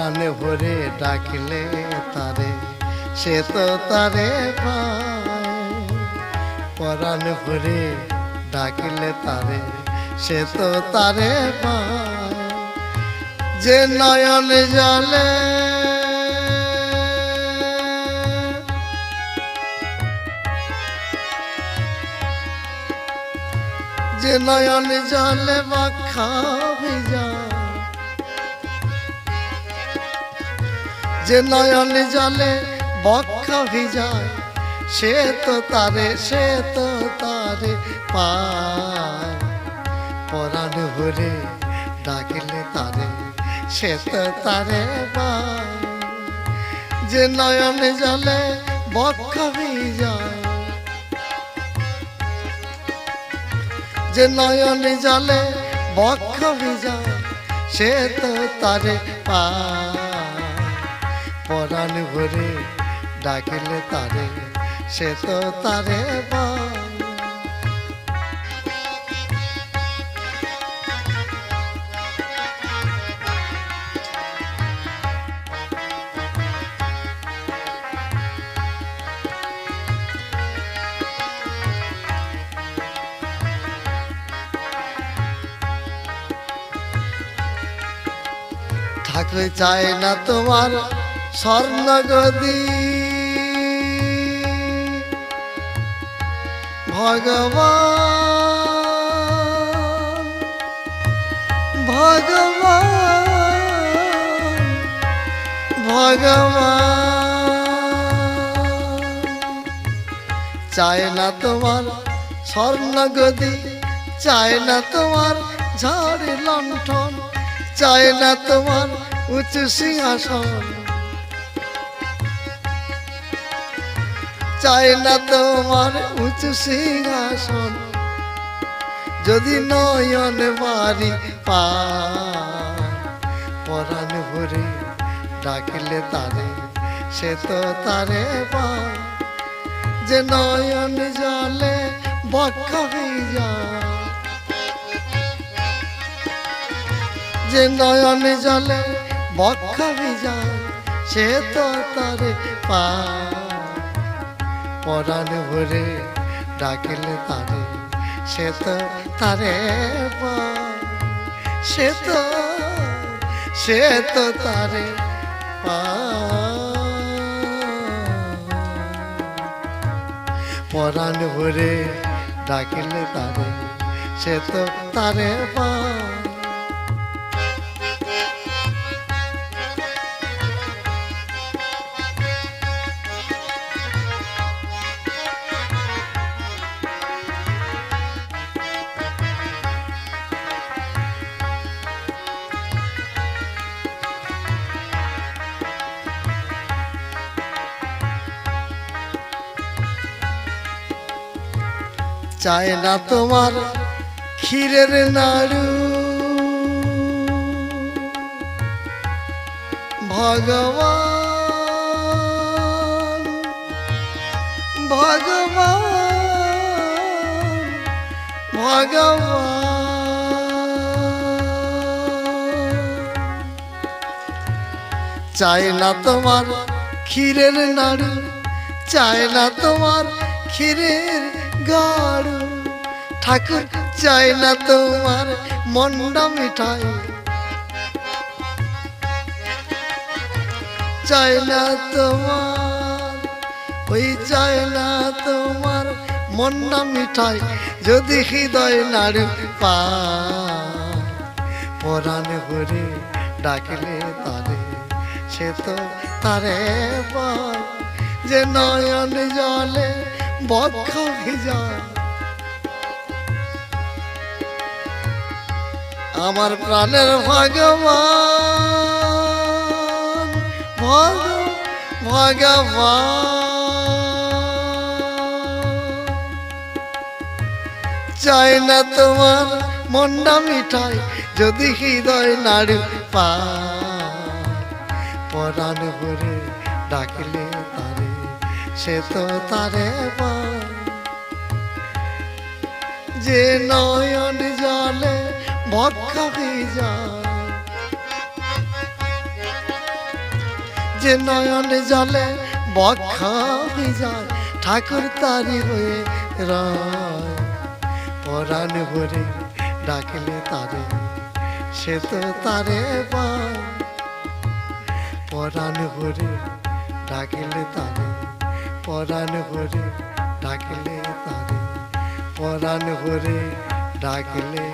পরাণে ভরে ডাকলে তারে, সে তো তারে পরাণ ভরে ডাকলে তারে, সে তো তারে যে নয়ন জলে যে নয়ন জলে বাখা ভিজা যে নয়ন জলে বক্ষা ভিজায় সে তো তারে, সে তো তারে পরাণ ভরে ডাকিলে তারে, সে তো তারে যে নয়ন জলে বক্ষা ভিজায় যে নয়ন জলে বক্ষ ভিজায় সে তো তারে পায়। পরাণ ভরে ডাকিলে তারে সে তো তারে পায় ঠাকুর চায় না তোমার স্বর্ণ গদি ভগবান ভগবান ভগবান। চায় না তোমার স্বর্ণ গদি চায় না তোমার ঝাড় লণ্ঠন, চায় না তোমার উঁচু সিংহাসন। চায় না তোমার উঁচু সিংহাসন, যদি নয়ন বাড়ি পরাণ ভরে ডাকিলে তারে, সে তো তারে পায়। যে নয়ন জলে বক্কা হয়ে যায়। যে নয়ন জলে বক্ষা ভিজায় সে তো তারে পায়। পরাণ ভরে ডাকিলে তারে, সে তো তারে সে তো সে তো তারে পরাণ ভরে ডাকিলে তারে, সে তো তারে পায় চায় না তোমার ক্ষীরের নাড়ু। ভগবান ভগবান ভগবান। চায় না তোমার ক্ষীরের নাড়ু, চায় না তোমার ক্ষীরের গাড়ু। ঠাকুর চায় না তোমার মন্ডা মিঠাই। চায় না তোমার, ওই চায় না তোমার মন্ডা মিঠাই। যদি হৃদয় নাড়ু পা, পরাণ ভরে ডাকিলে তারে, সে তো তারে যে নয়ন জলে আমার প্রাণের ভগবান ভগ ভগবান। চাই না তোমার মন্ডা মিঠাই, যদি হৃদয় নাড়ু পা ডাকলে তারে, সে তো তারে পায়। যে নয়ন জলে ভক্ষা যায়। যে নয়ন জলে বক্ষা যায়, ঠাকুর তারি হয়ে পরাণ ভরে ডাকলে তারে, সে তো তারে পরাণ ভরে ডাকলে তারে, পরাণ ভরে ডাকলে তারে। পরাণ হরে ডাকলে